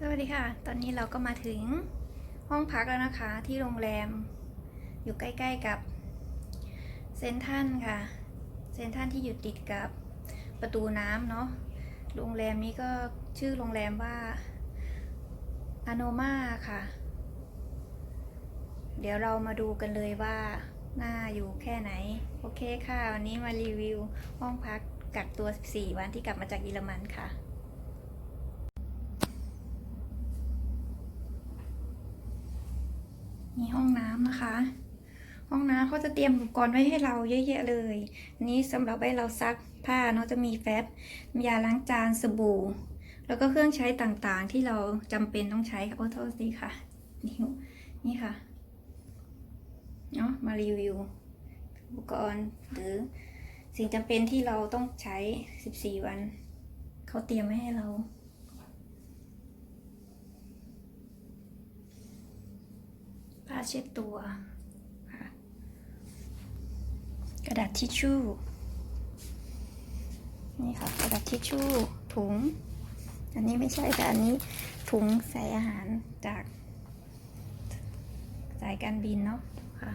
สวัสดีค่ะ ตอนนี้เราก็มาถึงห้องพักแล้วนะคะ ที่โรงแรม อยู่ใกล้ ๆกับเซนทันค่ะ เซนทันที่อยู่ติดกับประตูน้ำเนาะ โรงแรมนี้ก็ชื่อโรงแรมว่าอโนมาค่ะ เดี๋ยวเรามาดูกันเลยว่าหน่าอยู่แค่ไหน โอเคค่ะ วันนี้มารีวิวห้องพักกักตัว 14 วันที่กลับมาจากเยอรมันค่ะ มีห้องน้ำนะคะ ห้องน้ำเขาจะเตรียมอุปกรณ์ไว้ให้เราเยอะแยะเลยอันนี้สำหรับให้เราซักผ้าเนาะจะมีแฟบมียาล้างจานสบู่ แล้วก็เครื่องใช้ต่างๆ ที่เราจำเป็นต้องใช้ค่ะโอ้โทษทีค่ะนี่นี่ค่ะเนาะมารีวิวอุปกรณ์หรือสิ่งจำเป็นที่เราต้องใช้ 14 วัน เขาเตรียมไว้ให้เรา ผ้า เช็ดตัว กระดาษทิชชู่ นี่ค่ะกระดาษทิชชู่ถุง อันนี้ไม่ใช่แต่อันนี้ถุงใส่อาหารจากสายการบินเนาะค่ะ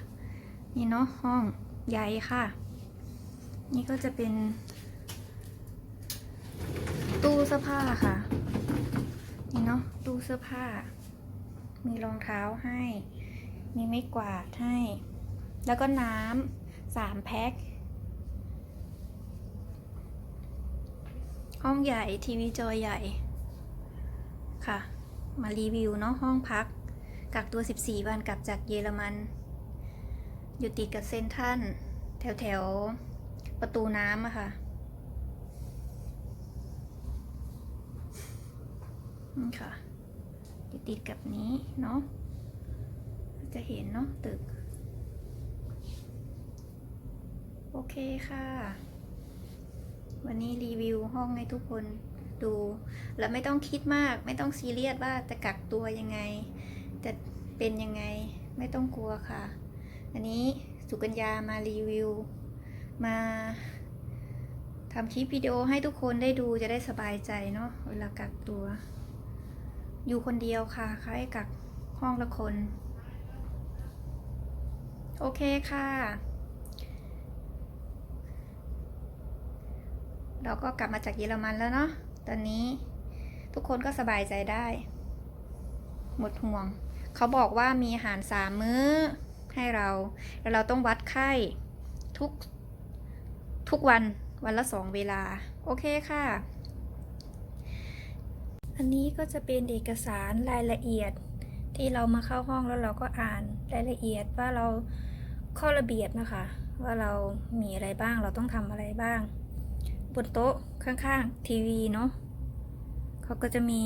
นี่เนาะห้องใหญ่ค่ะ นี่ก็จะเป็น ตู้เสื้อผ้าค่ะ นี่เนาะตู้เสื้อผ้า มีรองเท้าให้ มีไม้กวาดให้ แล้วก็น้ำสามแพ็ค ห้องใหญ่ทีวีจอใหญ่ ค่ะ มารีวิวเนาะห้องพัก กักตัว 14 วันกลับจากเยอรมัน อยู่ติดกับเซนทันแถวแถวประตูน้ำอะค่ะนี่ค่ะอยู่ติดกับนี้เนาะ จะเห็นเนาะตึก โอเคค่ะ วันนี้รีวิวห้องให้ทุกคนดู แล้วไม่ต้องคิดมากไม่ต้องซีเรียสว่าจะกักตัวยังไง จะเป็นยังไงไม่ต้องกลัวค่ะ อันนี้สุกัญญามารีวิว มาทำคลิปวิดีโอให้ทุกคนได้ดูจะได้สบายใจเนาะเวลากักตัว อยู่คนเดียวค่ะใครกักห้องละคน โอเคค่ะ เราก็กลับมาจากเยอรมันแล้วเนาะ ตอนนี้ทุกคนก็สบายใจได้ หมดห่วง เขาบอกว่ามีอาหารสามมื้อให้เรา แล้วเราต้องวัดไข้ทุก ทุกวันวันละสองเวลา โอเคค่ะ อันนี้ก็จะเป็นเอกสารรายละเอียด ที่เรามาเข้าห้องแล้วเราก็อ่านรายละเอียดว่าเราข้อระเบียบนะคะ ว่าเรามีอะไรบ้างเราต้องทำอะไรบ้าง บนโต๊ะข้างๆทีวีเนาะเขาก็จะมี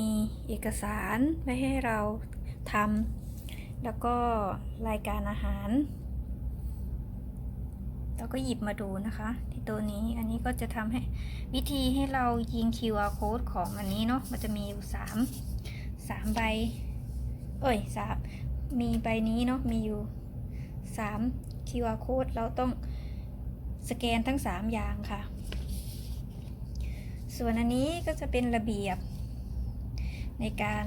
เอกสารไว้ให้เราทำแล้วก็รายการอาหารเราก็หยิบมาดูนะคะ ที่ตัวนี้อันนี้ก็จะทำให้วิธีให้เรายิง QR code ของอันนี้เนาะมันจะมีอยู่สามสามใบ เอ้ยสามมีใบนี้เนาะมีอยู่สาม QR code เราต้องสแกนทั้งสามอย่างค่ะ ส่วนอันนี้ก็จะเป็นระเบียบ ในการ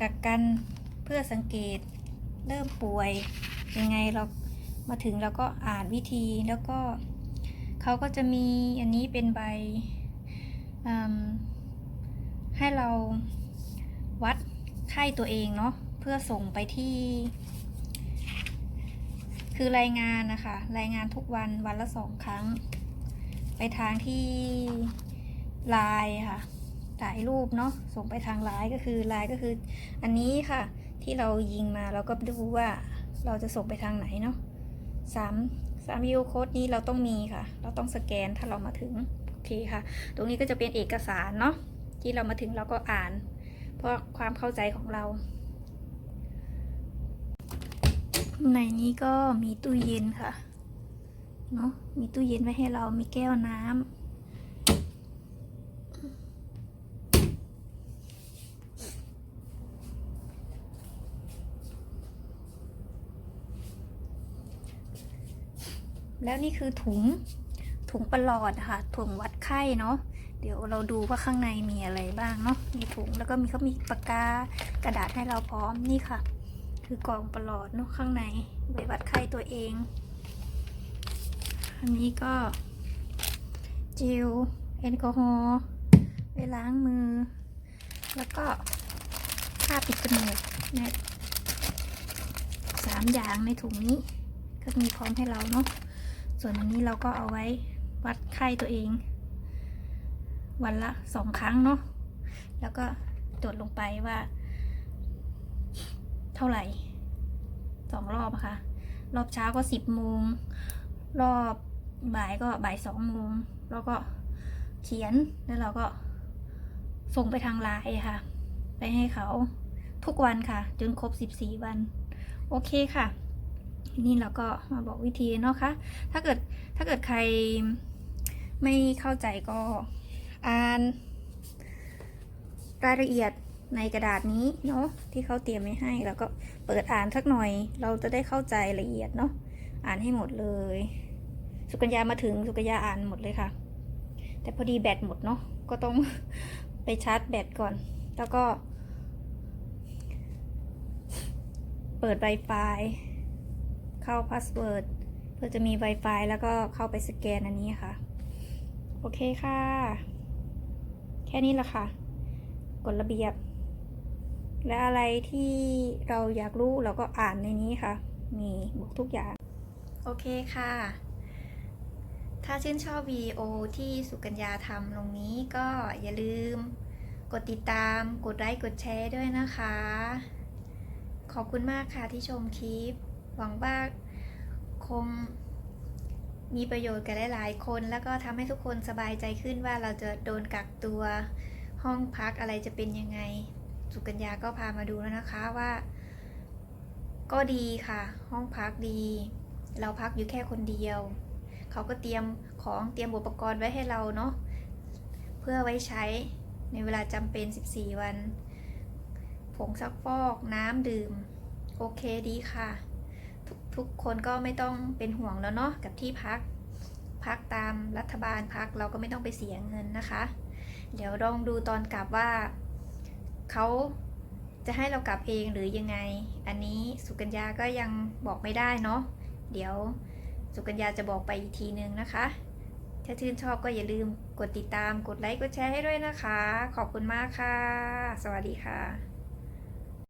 กักกันเพื่อสังเกตเริ่มป่วยยังไงเรามาถึงเราก็อ่านวิธีแล้วก็เขาก็จะมีอันนี้เป็นใบให้เราวัด ไข้ตัวเองเนาะเพื่อส่งไปที่ คือรายงานนะคะ รายงานทุกวันวันละสองครั้ง ไปทางที่ไลน์ค่ะถ่ายรูปเนาะส่งไปทางไลน์ก็คือไลน์ก็คือ อันนี้ค่ะ ที่เรายิงมาเราก็ดูว่าเราจะส่งไปทางไหนเนาะสามสามยูโค้ดนี้เราต้องมีค่ะ เราต้องสแกนถ้าเรามาถึงโอเคค่ะ ตรงนี้ก็จะเป็นเอกสารเนาะที่เรามาถึงเราก็อ่าน เพราะความเข้าใจของเรา ในนี้ก็มีตู้เย็นค่ะ เนาะมีตู้เย็นไว้ให้เรามีแก้วน้ำแล้วนี่คือถุงถุงประหลอดค่ะ ถุงวัดไข้เนาะ เดี๋ยวเราดูว่าข้างในมีอะไรบ้างเนาะ มีถุงแล้วก็มีเขามีปากกากระดาษให้เราพร้อมนี่ค่ะ คือกล่องประหลอดเนาะข้างในไว้วัดไข้ตัวเอง อันนี้ก็เจลแอลกอฮอล์ไปล้างมือ แล้วก็ผ้าปิดจมูกเนี่ยสามอย่างในถุงนี้ ก็มีพร้อมให้เราเนาะ ส่วนอันนี้เราก็เอาไว้วัดไข้ตัวเอง วันละสองครั้งเนาะแล้วก็จดลงไปว่า เท่าไหร่สองรอบอะค่ะ รอบเช้าก็สิบโมงรอบบ่ายก็บ่ายสองโมงแล้วก็เขียนแล้วเราก็ส่งไปทางไลน์ค่ะ ไปให้เขาทุกวันค่ะ จนครบสิบสี่วัน โอเคค่ะ นี่เราก็มาบอกวิธีเนาะคะถ้าเกิดถ้าเกิดใครไม่เข้าใจก็ อ่านรายละเอียดในกระดาษนี้เนาะที่เขาเตรียมไว้ให้ แล้วก็เปิดอ่านสักหน่อย เราจะได้เข้าใจละเอียดเนาะอ่านให้หมดเลย สุกัญญามาถึงสุกัญญาอ่านหมดเลยค่ะ แต่พอดีแบตหมดเนาะก็ต้องไปชาร์จแบตก่อน แล้วก็ เปิด Wi-Fi เข้าพาสเวิร์ดเพื่อจะมี Wi-Fi แล้วก็เข้าไปสแกนอันนี้ค่ะ โอเคค่ะ แค่นี้แหละค่ะกฎระเบียบ และอะไรที่เราอยากรู้เราก็อ่านในนี้ค่ะ มีบอกทุกอย่าง โอเคค่ะ ถ้าชื่นชอบวิดีโอที่สุกัญญาทำลงนี้ก็อย่าลืม กดติดตาม กดไลค์กดแชร์ด้วยนะคะ ขอบคุณมากค่ะที่ชมคลิป หวังว่าคง มีประโยชน์กับหลายๆคน แล้วก็ทำให้ทุกคนสบายใจขึ้นว่าเราจะโดนกักตัวห้องพักอะไรจะเป็นยังไง สุกัญญาก็พามาดูแล้วนะคะว่า ก็ดีค่ะ ห้องพักดี เราพักอยู่แค่คนเดียว เขาก็เตรียมของเตรียมอุปกรณ์ไว้ให้เราเนาะเพื่อไว้ใช้ในเวลาจำเป็น 14 วัน ผงซักฟอกน้ำดื่ม โอเคดีค่ะ ทุกคนก็ไม่ต้องเป็นห่วงแล้วเนาะกับที่พัก พักตามรัฐบาลพักเราก็ไม่ต้องไปเสียเงินนะคะ เดี๋ยวลองดูตอนกลับว่าเขาจะให้เรากลับเองหรือยังไง อันนี้สุกัญญาก็ยังบอกไม่ได้เนาะเดี๋ยวสุกัญญาจะบอกไปอีกทีนึงนะคะ ถ้าชื่นชอบก็อย่าลืมกดติดตามกดไลค์กดแชร์ให้ด้วยนะคะ ขอบคุณมากค่ะ สวัสดีค่ะ